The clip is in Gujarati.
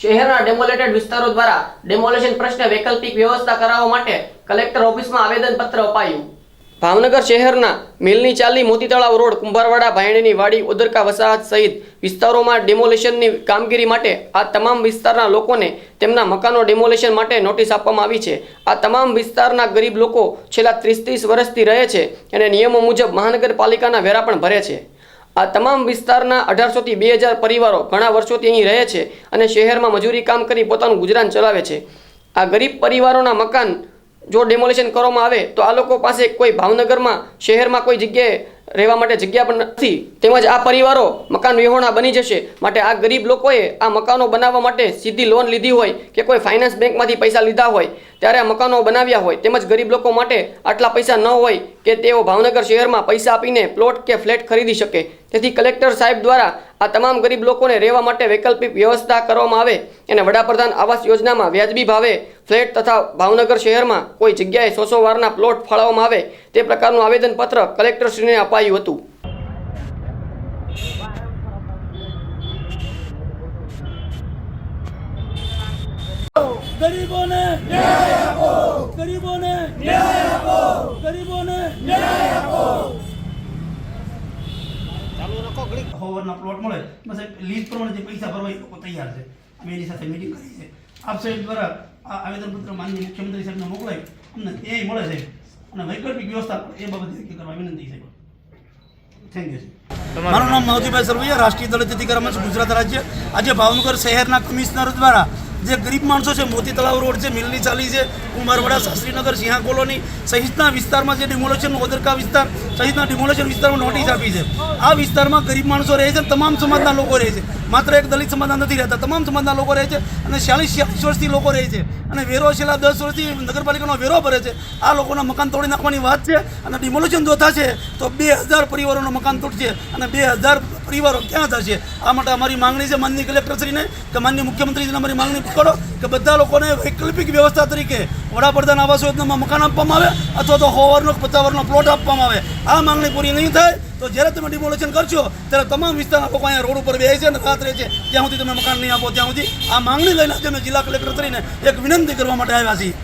શહેરના ડેમોલેટેડ વિસ્તારો દ્વારા ડેમોલેશન પ્રશ્ને વૈકલ્પિક વ્યવસ્થા કરાવવા માટે કલેક્ટર ઓફિસમાં આવેદનપત્ર અપાયું. ભાવનગર શહેરના મિલની ચાલી મોતી તળાવ રોડ કુંભારવાડા ભાયણીની વાડી ઉદરકા વસાહત સહિત વિસ્તારોમાં ડેમોલેશનની કામગીરી માટે આ તમામ વિસ્તારના લોકોને તેમના મકાનો ડેમોલેશન માટે નોટિસ આપવામાં આવી છે. આ તમામ વિસ્તારના ગરીબ લોકો છેલ્લા ત્રીસ ત્રીસ વર્ષથી રહે છે અને નિયમો મુજબ મહાનગરપાલિકાના વેરા પણ ભરે છે. આ તમામ વિસ્તારના અઢારસોથી બે હજાર પરિવારો ઘણા વર્ષોથી અહીં રહે છે અને શહેરમાં મજૂરી કામ કરી પોતાનું ગુજરાન ચલાવે છે. આ ગરીબ પરિવારોના મકાન જો ડેમોલેશન કરવામાં આવે તો આ લોકો પાસે કોઈ ભાવનગરમાં, શહેરમાં કોઈ જગ્યાએ રહેવા માટે જગ્યા પણ નથી. તેમજ આ પરિવારો મકાન વિહોણા બની જશે માટે આ ગરીબ લોકોએ આ મકાનો બનાવવા માટે સીધી લોન લીધી હોય કે કોઈ ફાઇનાન્સ બેંકમાંથી પૈસા લીધા હોય. ત્યારે મકાનો બનાવ્યા હોય તેમજ ગરીબ લોકો માટે આટલા પૈસા ન હોય કે તેઓ ભાવનગર શહેરમાં પૈસા આપીને પ્લોટ કે ફ્લેટ ખરીદી શકે. તેથી કલેક્ટર સાહેબ દ્વારા આ તમામ ગરીબ લોકોને રહેવા માટે વૈકલ્પિક વ્યવસ્થા કરવામાં આવે અને વડાપ્રધાન આવાસ યોજનામાં વ્યાજબી ભાવે ફ્લેટ તથા ભાવનગર શહેરમાં કોઈ જગ્યાએ સો સો વારના પ્લોટ ફાળવવામાં આવે તે પ્રકારનું આવેદનપત્ર કલેક્ટરશ્રીને અપાયું હતું. ગરીબોને ન્યાય આપો. ગરીબોને ન્યાય આપો. ગરીબોને ન્યાય આપો. ચાલુ રાખો ઘડીક. હોવરના પ્લોટ મળે. બસ લીઝ પ્રમાણે જે પૈસા ભરવા એ લોકો તૈયાર છે. અમે એની સાથે મીટિંગ કરી છે. આપ સાહેબ દ્વારા આ આવેદનપત્ર માનનીય મુખ્યમંત્રી સાહેબને મોકલાય. અમને એ મળે છે. અને વૈકલ્પિક વ્યવસ્થા એ બાબતે નક્કી કરવા વિનંતી છે. થેન્ક યુ મારું નામ? માવજીભાઈ સરવૈયા રાષ્ટ્રીય દલિત અધિકાર મંચ ગુજરાત રાજ્ય. આજે ભાવનગર શહેરના કમિશનર દ્વારા જે ગરીબ માણસો છે, મોતી તળાવ રોડ છે, મિલની ચાલી છે, કુંભારવાડા, શાસ્ત્રીનગર સિંહા કોલોની સહિતના વિસ્તારમાં જે ડિમોલેશન ઓદરકા વિસ્તાર, સહિતના ડિમોલેશન વિસ્તારમાં નોટિસ આપી છે. આ વિસ્તારમાં ગરીબ માણસો રહે છે તમામ સમાજના લોકો રહે છે. માત્ર એક દલિત સમાજના નથી રહેતા, તમામ સમાજના લોકો રહે છે અને ચાલીસ ચાલીસ વર્ષથી લોકો રહે છે. અને વેરો છેલ્લા દસ વર્ષથી નગરપાલિકાનો વેરો ભરે છે. આ લોકોના મકાન તોડી નાખવાની વાત છે અને ડિમોલેશન જો થશે, તો બે હજાર પરિવારોનું મકાન તૂટશે અને બે હજાર પરિવારો ક્યાં થશે? આ માટે અમારી માંગણી છે માનની કલેક્ટરશ્રીને કે માનની મુખ્યમંત્રીશ્રીને અમારી માંગણી કરો કે બધા લોકોને વૈકલ્પિક વ્યવસ્થા તરીકે વડાપ્રધાન આવાસ યોજનામાં મકાન આપવામાં આવે અથવા તો સો વર્ષનો પ્લોટ આપવામાં આવે. આ માંગણી પૂરી નહીં થાય. તો જ્યારે તમે ડિમોલેશન કરશો, ત્યારે તમામ વિસ્તારના લોકો અહીંયા રોડ ઉપર બેસે અને રાત રહે છે. ત્યાં સુધી તમે મકાન નહીં આપો, ત્યાં સુધી આ માંગણી લઈને આજે અમે જિલ્લા કલેક્ટર કરીને એક વિનંતી કરવા માટે આવ્યા છીએ.